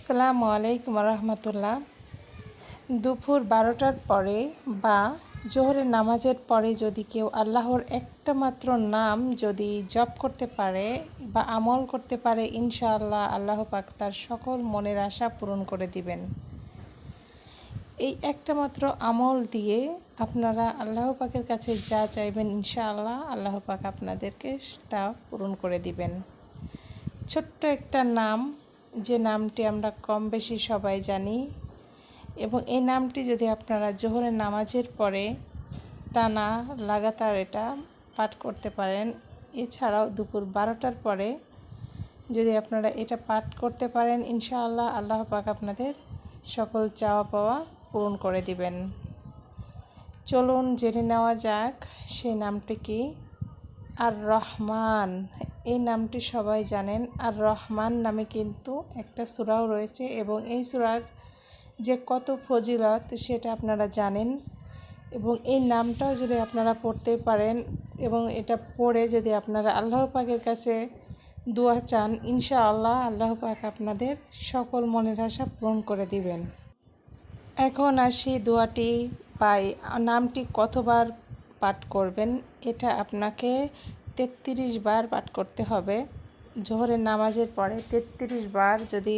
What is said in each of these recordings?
আসসালামু আলাইকুম রহমতুল্লাহ দুপুর বারোটার পরে বা জোহরের নামাজের পরে যদি কেউ আল্লাহর একটা মাত্র নাম যদি জপ করতে পারে বা আমল করতে পারে, ইনশাআল্লাহ আল্লাহ পাক তার সকল মনের আশা পূরণ করে দিবেন। এই একটা মাত্র আমল দিয়ে আপনারা আল্লাহ পাকের কাছে যা চাইবেন, ইনশাআল্লাহ আল্লাহ পাক আপনাদেরকে তা পূরণ করে দিবেন। ছোট্ট একটা নাম যে নামটি আমরা কম বেশি সবাই জানি এবং এই নামটি যদি আপনারা জোহরের নামাজের পরে টানা লাগাতার এটা পাঠ করতে পারেন, এছাড়াও দুপুর বারোটার পরে যদি আপনারা এটা পাঠ করতে পারেন, ইনশাআল্লাহ আল্লাহ পাক আপনাদের সকল চাওয়া পাওয়া পূরণ করে দিবেন। চলুন জেনে নেওয়া যাক সেই নামটি কি? আর রহমান এই নামটি সবাই জানেন। আর রহমান নামে কিন্তু একটা সুরাও রয়েছে এবং এই সুরার যে কত ফজিলত সেটা আপনারা জানেন। এবং এই নামটাও যদি আপনারা পড়তে পারেন এবং এটা পড়ে যদি আপনারা আল্লাহ পাকের কাছে দোয়া চান, ইনশাআল্লাহ আল্লাহ পাক আপনাদের সকল মনের আশা পূরণ করে দিবেন। এখন আসি দোয়াটি পাই, নামটি কতবার পাঠ করবেন, এটা আপনাকে তেত্রিশ বার পাঠ করতে হবে। জোহরের নামাজের পরে তেত্রিশ বার যদি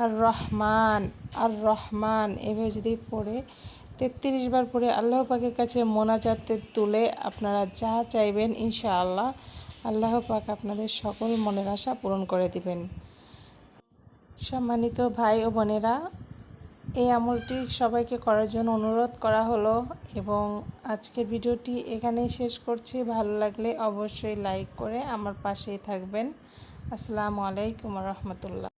আর রহমান আর রহমান এভাবে যদি পড়ে, তেত্রিশ বার পরে আল্লাহ পাকের কাছে মোনাজাতে তুলে আপনারা যা চাইবেন ইনশাআল্লাহ আল্লাহ পাক আপনাদের সকল মনের আশা পূরণ করে দিবেন। সম্মানিত ভাই ও বোনেরা এই আমলটি সবাইকে করার জন্য অনুরোধ করা হলো এবং আজকের ভিডিওটি এখানেই শেষ করছি। ভালো লাগলে অবশ্যই লাইক করে আমার পাশেই থাকবেন। আসসালামু আলাইকুম রহমতুল্লাহ।